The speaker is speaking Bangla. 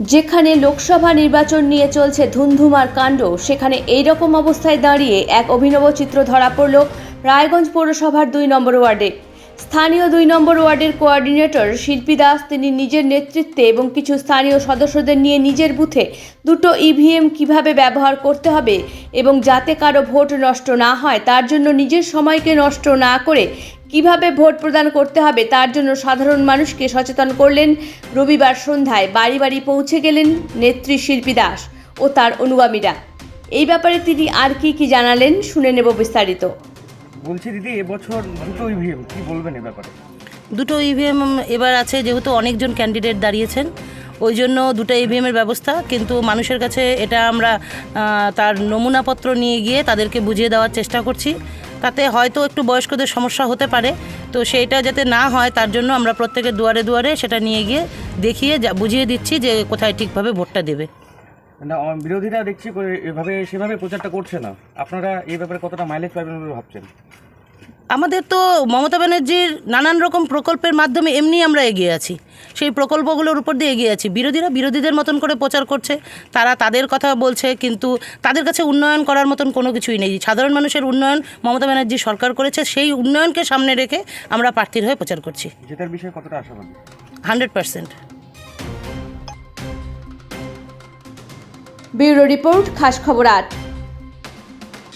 যেখানে লোকসভা নির্বাচন নিয়ে চলছে ধুন্ধুমার কাণ্ড, সেখানে এই রকম অবস্থায় দাঁড়িয়ে এক অভিনব চিত্র ধরা পড়ল রায়গঞ্জ পৌরসভার দুই নম্বর ওয়ার্ডে। স্থানীয় দুই নম্বর ওয়ার্ডের কোঅর্ডিনেটর শিল্পী দাস, তিনি নিজের নেতৃত্বে এবং কিছু স্থানীয় সদস্যদের নিয়ে নিজের বুথে দুটো ইভিএম কীভাবে ব্যবহার করতে হবে এবং যাতে কারও ভোট নষ্ট না হয়, তার জন্য নিজের সময়কে নষ্ট না করে কীভাবে ভোট প্রদান করতে হবে তার জন্য সাধারণ মানুষকে সচেতন করলেন রবিবার সন্ধ্যায় বাড়ি বাড়ি পৌঁছে গেলেন নেত্রী শিল্পী দাস ও তার অনুগামীরা। এই ব্যাপারে তিনি আর কি কি জানালেন শুনে নেব বিস্তারিত। বলছি দিদি এবছর দুটো ইভিএম কি বলবেন এ ব্যাপারে? দুটো ইভিএম এবার আছে যেহেতু অনেকজন ক্যান্ডিডেট দাঁড়িয়েছেন ওই জন্য দুটো ইভিএমের ব্যবস্থা কিন্তু মানুষের কাছে এটা আমরা তার নমুনাপত্র নিয়ে গিয়ে তাদেরকে বুঝিয়ে দেওয়ার চেষ্টা করছি। তাতে হয়তো একটু বয়স্কদের সমস্যা হতে পারে। তো সেইটা যাতে না হয়, তার জন্য আমরা প্রত্যেকের দুয়ারে দুয়ারে সেটা নিয়ে গিয়ে দেখিয়ে বুঝিয়ে দিচ্ছি যে কোথায় ঠিকভাবে ভোটটা দেবে। না বিরোধীরা দেখছি, এভাবে সেভাবে প্রচারটা করছে না। আপনারা এই ব্যাপারে কতটা মাইলেজ পাবেন ভাবছেন? আমাদের তো মমতা ব্যানার্জির নানান রকম প্রকল্পের মাধ্যমে এমনি আমরা এগিয়ে আছি। সেই প্রকল্পগুলোর উপর দিয়ে এগিয়ে আছি। বিরোধীরা বিরোধীদের মতন করে প্রচার করছে তারা তাদের কথা বলছে কিন্তু তাদের কাছে উন্নয়ন করার মতন কোনো কিছুই নেই। সাধারণ মানুষের উন্নয়ন মমতা ব্যানার্জি সরকার করেছে সেই উন্নয়নকে সামনে রেখে আমরা প্রার্থীর হয়ে প্রচার করছি। জেতার বিষয়ে কতটা আশাবাদী? Hundred percent. ব্যুরো রিপোর্ট খাস খবর আট।